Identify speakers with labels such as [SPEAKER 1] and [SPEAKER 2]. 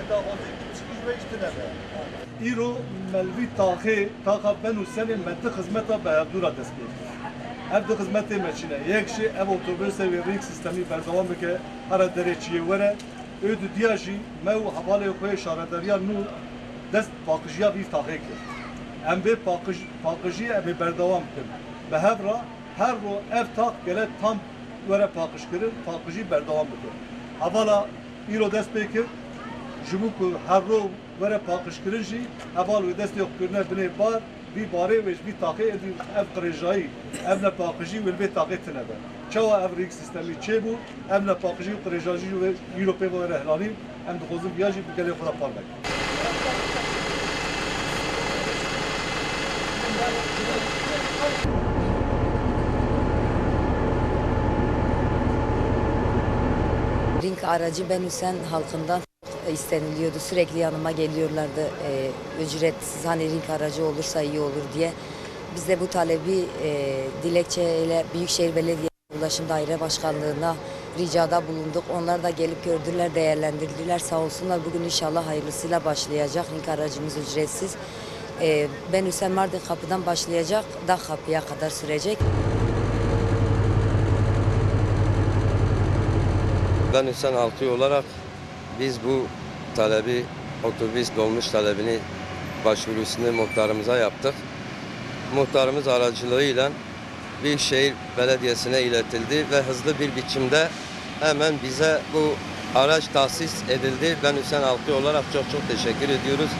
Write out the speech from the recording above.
[SPEAKER 1] Ve ne İro melvi tahe taka ben usene mette hizmeta beyadura dest Ev de hizmeti meçine. Yek şey ev otobüse ve ring sistemi berdavam bike her dereciye vere. Ödü diyajı mev havale koye şaradariya nu dest bakıcıya bir tahe kir. Em be bakıcıya ev berdavam kir. Be hevra her ro ev tak gele tam vere pakış kirin, pakıcı berdavam bike. Havala İro dest bekir, جبوك هر رو وره پاکش کردن جی اول و دست yok کرنه بنه بار بی باره وش بی تاقی ادی اف قرجایی ام نه پاکشی ول بی تاقی تنه به چوا اف ریک سیستمی چه بو ام نه پاکشی و قرجایی و یوروپی و رهلانی ام دخوزم بیاجی بگلی خدا پار بک
[SPEAKER 2] Ring aracı Ben Hüseyin halkından isteniliyordu. Sürekli yanıma geliyorlardı. e, ücretsiz hani ring aracı olursa iyi olur diye. Biz de bu talebi e, dilekçeyle Büyükşehir Belediye Ulaşım Daire Başkanlığı'na ricada bulunduk. Onlar da gelip gördüler, değerlendirdiler. Sağ olsunlar bugün inşallah hayırlısıyla başlayacak. Ring aracımız ücretsiz. E, ben Hüseyin Mardin kapıdan başlayacak, da kapıya kadar sürecek.
[SPEAKER 3] Ben Hüseyin Altı olarak biz bu talebi, otobüs dolmuş talebini başvurusunu muhtarımıza yaptık. Muhtarımız aracılığıyla Büyükşehir Belediyesi'ne iletildi ve hızlı bir biçimde hemen bize bu araç tahsis edildi. Ben Hüseyin Altı olarak çok çok teşekkür ediyoruz.